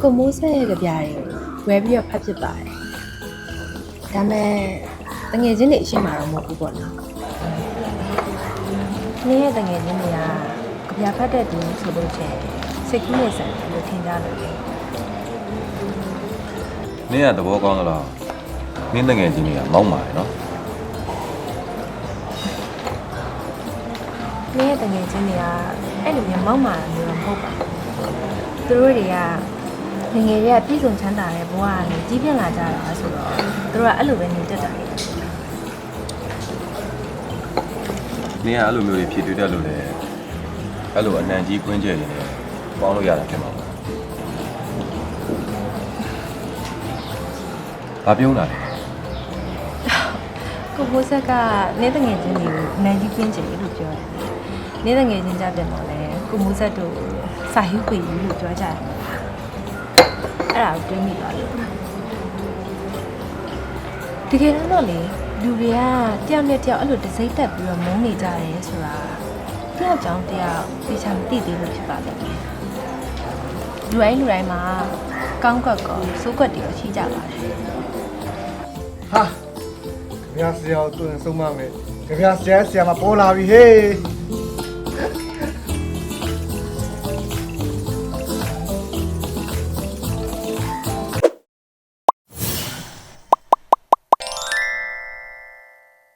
ကိုမိုးဆက်ရဲ့ကြပြားတွေကိုဝယ်ပြီးတော့ဖတ်ဖြစ်ပါတယ်ဒါပေမဲ့တငယ်ချင်းတွေအရှိမှတော့မဟုတ်ဘူးပေါ့နော်နင်းရဲ့တငယ်ချင်းတွေကကြပြဖတ်တဲ့သူဆိုလို့ချင်းစိတ်ကူးနေစံတယ်လို့ထင်ကြတယ်လေနင်းကသဘောကောင်းသလားနင်းတငယ်ချင်းတွေကမောင်းပါတယ်နော်နင်းရဲ့တငယ်ချင်းတွေကအဲ့လိုမျိုးမောက်မာတာမျိုးတော့မဟုတ်ပါဘူးသူတို့တွေက ငယ်ငယ်တွေကပြည်စုံချမ်းသာတဲ့ဘဝကနေကြီးပြင်းလာကြတာဆိုတော့သူတို့ကအဲ့လိုပဲနေတတ်တာလေနင်းကအဲ့လိုမျိုးတွေဖြည့်တွေ့တတ်လို့လေအဲ့လိုအနံကြီးကွင်းကျဲနေတယ်ပေါင်းလို့ရတာဖြစ်မှာပေါ့ဘာပြုံးတာလဲကိုဘိုးဆက်ကနင်းတငယ်ချင်းတွေကိုအနံကြီးပြင်းချင်လို့ပြောတယ်နင်းတငယ်ချင်းကြပြန်တော့လေကိုမိုးဆက်တို့စာဟိခွေကြီးလို့ပြောကြတယ် အဲ့ဒါကိုတွေးမိသွားလို့တကယ်တော့လေလူတွေကတယောက်နဲ့တယောက်အဲ့လိုတစိမ့်တက်ပြီးတော့မုန်းနေကြတယ်ဆိုတာတယောက်ကြောင့်တယောက်သိချာမသိသေးလို့ဖြစ်ပါလိမ့်မယ်လူတိုင်းလူတိုင်းမှာကောင်းကွက်ကောစိုးကွက်တွေရောရှိကြပါတယ်ဟာကြပြဆရာကိုတွင်ဆုံးမမယ်ကြပြဆရာဆရာမပေါ်လာပြီဟေး